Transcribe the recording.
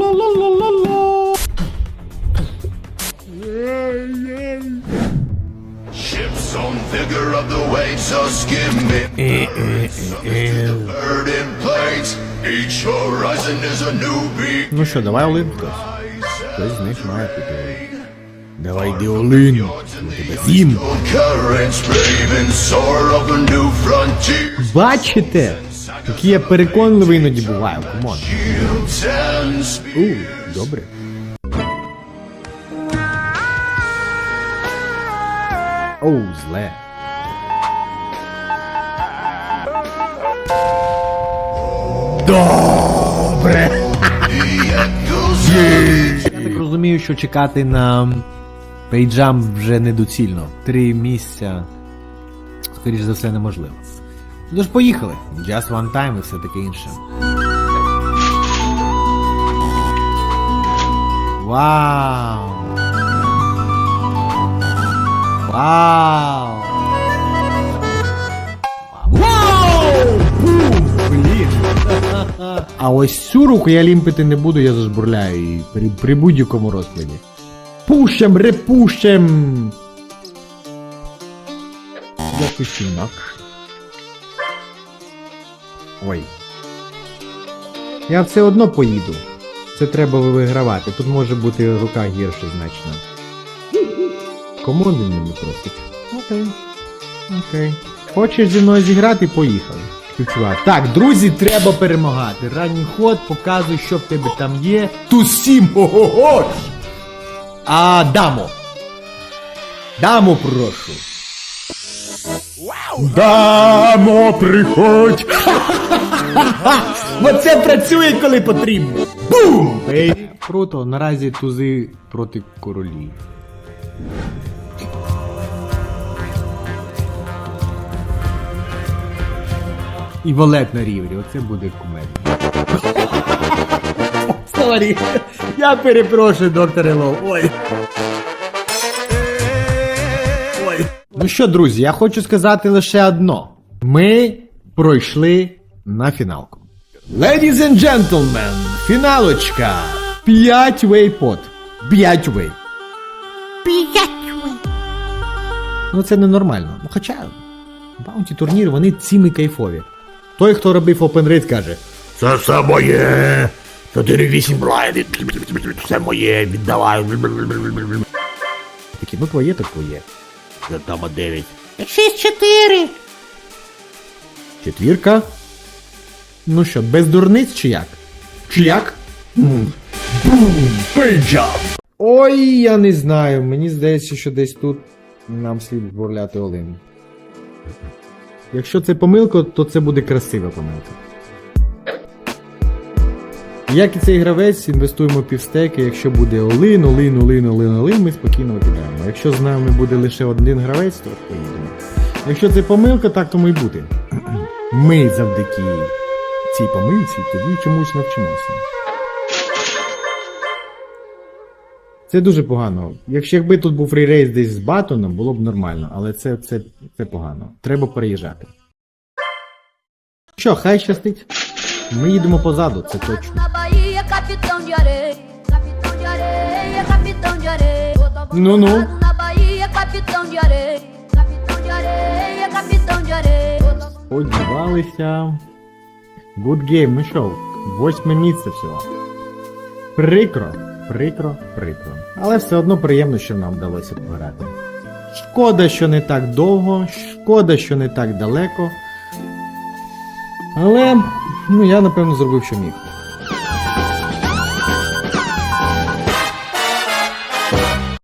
La la la la la. Yay, yay. Ships on vigor of the waves, so skim it. the eh. bird in plates. Each horizon is a new beat. Ну що, давай Олимпус. Хтось з них має піти. Давай йди Олин. Зім. Бачите? Який я переконливий іноді буваю, speed. У, добре. Оу, зле. Добре. Я так розумію, що чекати на пейджам вже недоцільно. Три місця, скоріш за все, неможливо. Тож поїхали. Just one time і все таке інше. Вау! Вау! Вау! Блін! А ось цю руку я лімпити не буду, я зажбурляю її при, при будь-якому розкладі. Пущем, репущем! Якось інакше. Ой. Я все одно поїду. Це треба вигравати. Тут може бути рука гірше значно. Кому він мене просить? Окей. Окей. Хочеш зі мною зіграти, поїхали. Так, друзі, треба перемагати. Ранній ход, показуй, що в тебе там є. Тусім! Ого-го! А дамо. Дамо, прошу. Дамо, приходь! Бо це працює, коли потрібно. Бум! Ей, круто, наразі тузи проти королів. І валет на рівні, оце буде кумедно. Сорі, я перепрошую, доктор Лоу. Ой. Ну що, друзі, я хочу сказати лише одно. Ми пройшли на фіналку. Ladies and gentlemen, фіналочка. 5 вейпот. 5 вей. 5 вей. Ну це ненормально. Ну хоча баунті турніри, вони цими кайфові. Той, хто робив Raid, каже: Це все моє. 4-8 блайди. Все моє, віддавай. Такі, ну твоє, то твоє. Дама 9. 6-4. Четвірка. Ну що, без дурниць чи як? Чи як? Бум! Пейджа! Ой, я не знаю. Мені здається, що десь тут нам слід бурляти Олин. Якщо це помилка, то це буде красива помилка. Як і цей гравець, інвестуємо півстеки, якщо буде Олин, Олин, Олин, Олин, Олин, ми спокійно викидаємо. Якщо з нами буде лише один гравець, то поїдемо. Якщо це помилка, так тому й бути. Ми завдяки цій помилці тоді чомусь навчимося. Це дуже погано. Якщо якби тут був фрірейс десь з батоном, було б нормально, але це, це, це погано. Треба переїжджати. Що, хай щастить. Ми їдемо позаду, це точно. Ну, ну. Сподівалися. Good game, ну що, восьме місце всього. Прикро, прикро, прикро. Але все одно приємно, що нам вдалося пограти. Шкода, що не так довго, шкода, що не так далеко. Але, ну я напевно зробив, що міг.